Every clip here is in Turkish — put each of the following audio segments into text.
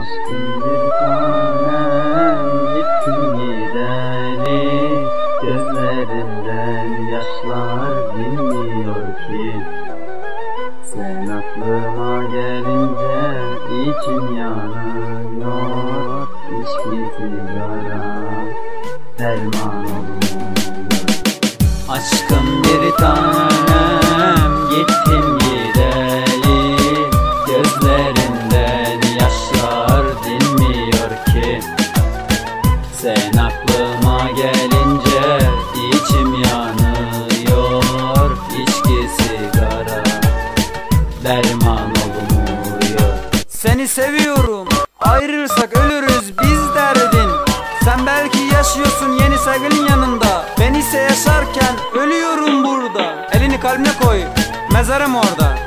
Aşkım bir tanem gittin gideri Gözlerinden yaşlar dinmiyor gelince içim yanıyor İçki sigara derman olmuyor derman olmuyor. Seni seviyorum. Ayrılırsak ölürüz biz derdin. Sen belki yaşıyorsun yeni sevgilin yanında. Ben ise yaşarken ölüyorum burada. Elini kalbine koy mezarım orada.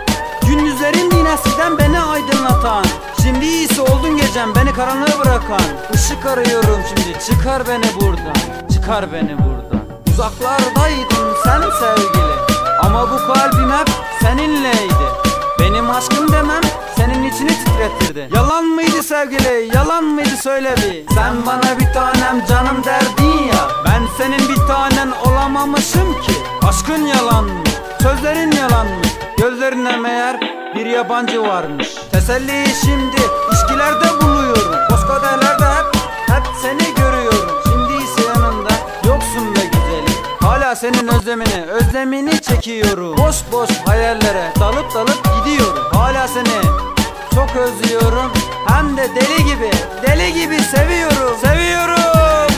Gündüzlerim yine eskiden beni aydınlatan. Şimdi ise oldun gecem beni karanlığa bırakan. Işık arıyorum şimdi çıkar beni buradan. Çıkar beni buradan. Uzaklardaydın sen sevgili Ama bu kalbim hep seninleydi aşkım demem senin içini titretirdi Yalan mıydı sevgili yalan mıydı söyle bir Sen bana bir tanem canım derdin ya Ben senin bir tanen olamamışım ki. Aşkın yalanmış sözlerin yalanmış Gözlerine meğer bir yabancı varmış. Teselliyi şimdi içkilerde buluyorum. Koskadelerde hep hep seni senin özlemini, özlemini çekiyorum. Boş boş hayallere dalıp dalıp gidiyorum. Hala seni çok özlüyorum. Hem de deli gibi, deli gibi seviyorum. Seviyorum.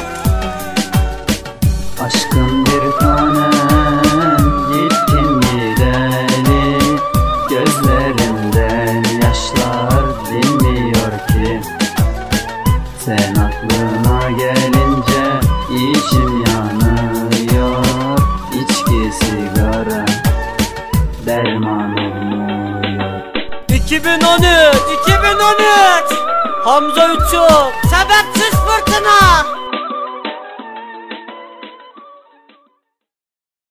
Aşkım bir tanem gittin gideli Gözlerimden yaşlar dinmiyor ki. Sen derman olmuyor 2013 2013 Hamza Uçuk Sebepsiz fırtına